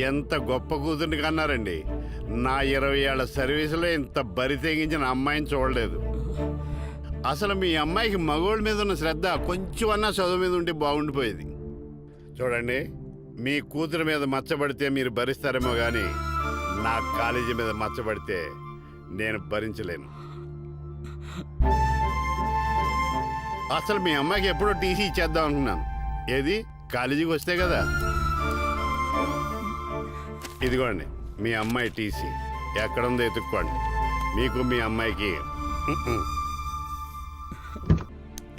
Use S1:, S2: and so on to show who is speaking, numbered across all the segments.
S1: ఎంత గొప్ప కూతుర్ని కన్నారండి? నా ఇరవై ఏళ్ళ సర్వీసులో ఇంత బరి తెగించిన అమ్మాయిని చూడలేదు. అసలు మీ అమ్మాయికి మగోళ్ళ మీద ఉన్న శ్రద్ధ కొంచెం అన్నా చదువు మీద ఉంటే బాగుండిపోయేది. చూడండి మీ కూతురు మీద మచ్చబడితే మీరు భరిస్తారేమో కానీ నా కాలేజీ మీద మచ్చబడితే నేను భరించలేను. అసలు మీ అమ్మాయికి ఎప్పుడో టీసీ ఇచ్చేద్దాం అనుకున్నాను. ఏది? కాలేజీకి వస్తే కదా. ఇదిగోండి మీ అమ్మాయి టీసీ. ఎక్కడుందో ఎత్తుక్కోండి మీకు మీ అమ్మాయికి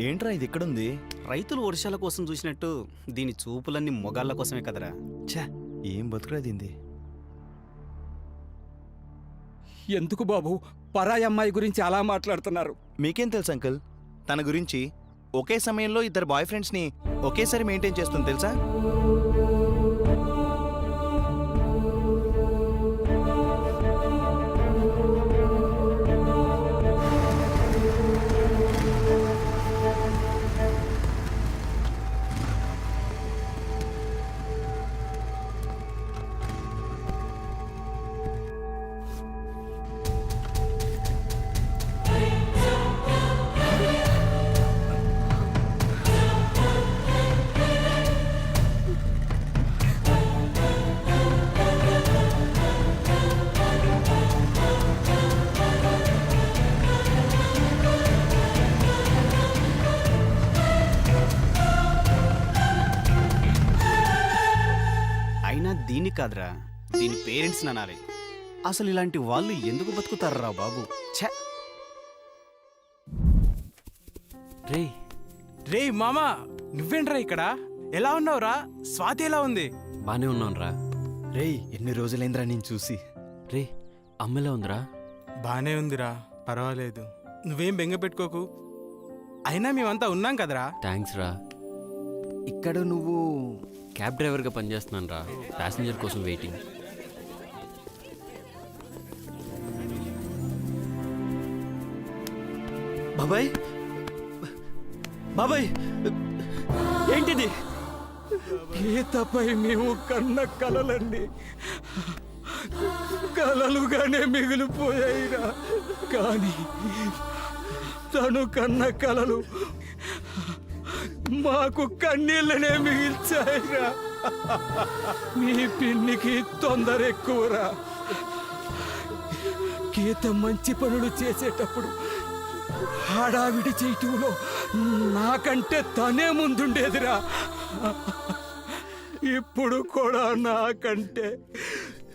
S2: ఏంట్రా ఇది ఎక్కడుంది
S3: రైతులు వర్షాల కోసం చూసినట్టు దీని చూపులన్నీ మొగాళ్ళ కోసమే కదరా.
S2: ఛా ఏం బతుకురా దీంది?
S4: ఎందుకు బాబు? పరాయి అమ్మాయి గురించి అలా మాట్లాడుతున్నారు.
S2: మీకేం తెలుసు అంకుల్? తన గురించి ఒకే సమయంలో ఇద్దరు బాయ్ ఫ్రెండ్స్ని ఒకేసారి మెయింటైన్ చేస్తుంది తెలుసా?
S3: దీన్ని కాదురా. దీని పేరెంట్స్ అనాలి. అసలు ఇలాంటి వాళ్ళు ఎందుకు బతుకుతారా బాబు? ఛ!
S5: రే రే మామా నువ్వేంట్రా ఇక్కడ? ఎలా ఉన్నావురా? స్వాతి ఎలా ఉంది?
S6: బానే ఉన్నానురా
S2: రేయ్ ఎన్ని రోజులైందిరా నేను చూసి?
S6: రే అమ్మెలా ఉందిరా?
S5: బానే ఉందిరా పర్వాలేదు. నువ్వేం బెంగ పెట్టుకోకు. అయినా మేమంతా ఉన్నాం కదరా.
S6: థ్యాంక్స్ రా
S2: ఇక్కడ నువ్వు
S6: క్యాబ్ డ్రైవర్గా పనిచేస్తున్నాను రా ప్యాసింజర్ కోసం వెయిటింగ్.
S2: బాబాయ్. బాబాయ్. ఏంటిది?
S4: గీతపై మేము కన్న కలలండి. కలలుగానే మిగిలిపోయాయిరా. కానీ తను కన్న కలలు మాకు కన్నీళ్ళనే మిగిల్చాయిరా. మీ పిన్నికి తొందర ఎక్కువరా. గీత మంచి పనులు చేసేటప్పుడు హడావిడి చేయటంలో నాకంటే తనే ముందుండేదిరా. ఇప్పుడు కూడా నాకంటే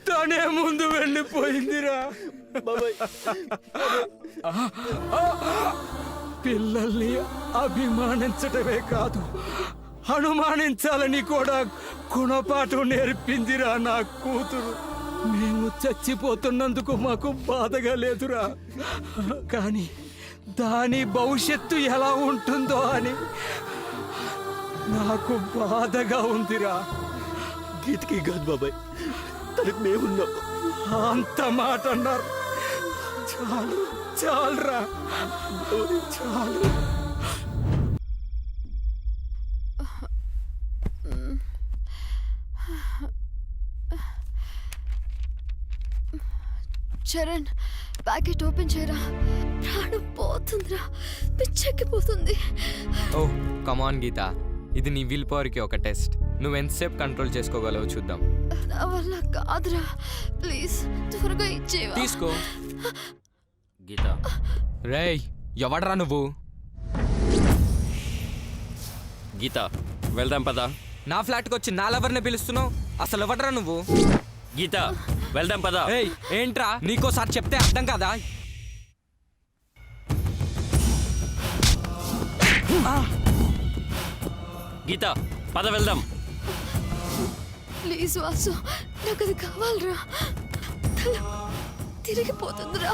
S4: తనే ముందు వెళ్ళిపోయిందిరా. పిల్లల్ని అభిమానించటమే కాదు అనుమానించాలని కూడా గుణపాఠం నేర్పిందిరా నా కూతురు. మేము చచ్చిపోతున్నందుకు మాకు బాధగా లేదురా. కానీ దాని భవిష్యత్తు ఎలా ఉంటుందో అని నాకు బాధగా ఉందిరా.
S2: గీతకి కాదు బాబాయ్ తనకు మేమున్నాం.
S4: అంత మాట అన్నారు. చాలు. చాలురా. చాలు.
S7: చరణ్ ప్యాకెట్ ఓపెన్ చేయరా? ప్రాణం పోతుందిరా. పిచ్చెక్కిపోతుంది.
S8: Oh come on Geetha. ఇది నీ విల్ పవర్కి ఒక టెస్ట్. నువ్వు ఎంతసేపు కంట్రోల్ చేసుకోగలవో చూద్దాం.
S7: నా వల్ల కాదురా. ప్లీజ్ త్వరగా ఇచ్చేవా
S8: తీసుకో.
S6: గీత.
S8: రేయ్ ఎవడరా నువ్వు?
S6: గీత వెళ్దాం పదా.
S8: నా ఫ్లాట్కి వచ్చి నా లవర్ని పిలుస్తున్నావు? అసలు ఎవడరా నువ్వు?
S6: గీత వెళ్దాం పదా.
S8: ఏయ్ ఏంట్రా? నీకోసారి చెప్తే అర్థం కాదా?
S6: గీత పద వెళ్దాం.
S7: ప్లీజ్ వాసు నాకు అది కావాలరా. తిరిగిపోతుందిరా.